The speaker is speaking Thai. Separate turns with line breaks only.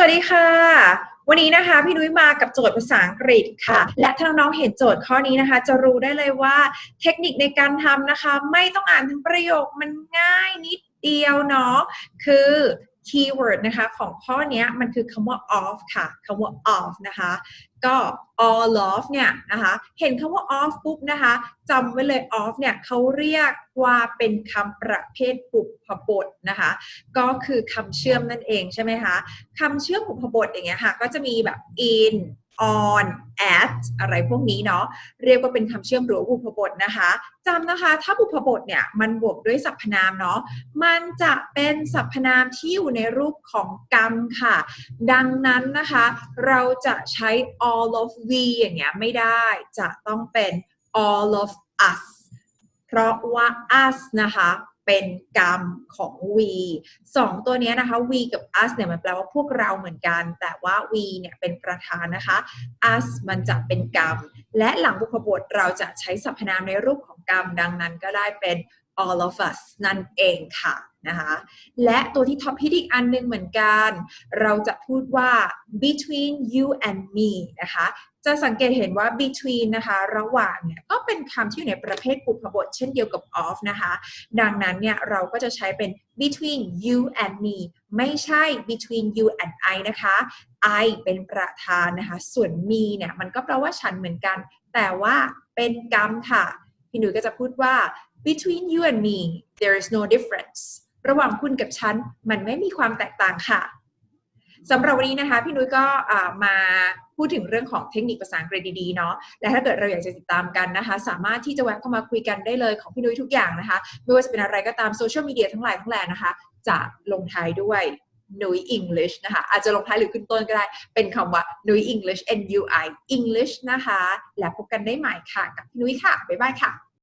สวัสดีค่ะ วันนี้นะคะพี่นุ้ยมากับโจทย์ภาษาอังกฤษค่ะ และถ้าน้องๆเห็นโจทย์ข้อนี้นะคะ จะรู้ได้เลยว่าเทคนิคในการทำนะคะ ไม่ต้องอ่านทั้งประโยคมันง่ายนิดเดียวเนาะคือ คีย์เวิร์ดนะคะของข้อนี้มันคือคำว่า off ค่ะคำว่า off นะคะ ก็ all of เนี่ยนะคะเห็นคำว่า off ปุ๊บนะคะจำไว้เลย off เนี่ยเขาเรียกว่าเป็นคำประเภทบุพบทนะคะก็คือคำเชื่อมนั่นเองใช่ไหมคะคำเชื่อมบุพบทอย่างเงี้ยค่ะก็จะมีแบบ in on at อะไรพวกนี้เนาะเรียกว่าเป็นคำเชื่อมหรือบุพบทนะคะจำนะคะ ถ้าบุพบทเนี่ยมันบวกด้วยสรรพนามเนาะมันจะเป็นสรรพนามที่อยู่ในรูปของกรรมค่ะ ดังนั้นนะคะ เราจะใช้ all of we อย่างเงี้ยไม่ได้จะต้องเป็น all of us เพราะว่า us นะคะ เป็นกรรมของ we สองตัวนี้นะคะ we กับ us เนี่ยมันแปลว่าพวกเราเหมือนกัน แต่ว่า we เนี่ยเป็นประธานนะคะ us มันจะเป็นกรรม และหลังบุพบทเราจะใช้สรรพนามในรูปของกรรม ดังนั้นก็ได้เป็น all of us นั่นเองค่ะนะคะและตัวที่ท็อปฮิตอีกอันหนึงเหมือนกัน เราจะพูดว่า between you and me นะคะ จะสังเกตเห็นว่า between นะคะ ระหว่างเนี่ยก็เป็นคำที่อยู่ในประเภทปุพบท เช่นเดียวกับ of นะคะ ดังนั้นเนี่ยเราก็จะใช้เป็น between you and me ไม่ใช่ between you and I นะคะ I เป็นประธานนะคะ ส่วน me เนี่ยมันก็แปลว่าฉันเหมือนกัน แต่ว่าเป็นกรรมค่ะ พี่หนุ่ยก็จะพูดว่า between you and me there is no difference ระหว่างคุณกับฉันมันไม่มีความแตกต่างค่ะ สำหรับวันนี้นะคะ พี่นุ้ยก็มาพูดถึงเรื่องของเทคนิคภาษาอังกฤษดีๆเนาะและถ้าเกิดเราอยากจะติดตามกันนะคะ สามารถที่จะแวะเข้ามาคุยกันได้เลยของพี่นุ้ยทุกอย่างนะคะ ไม่ว่าจะเป็นอะไรก็ตามโซเชียลมีเดียทั้งหลายทั้งแหล่นะคะ จะลงท้ายด้วยนุ้ย English นะคะ อาจจะลงท้ายหรือขึ้นต้นก็ได้ เป็นคำว่านุ้ย English N U I English นะคะ และพบกันได้ใหม่ค่ะ กับพี่นุ้ยค่ะ บ๊ายบายค่ะ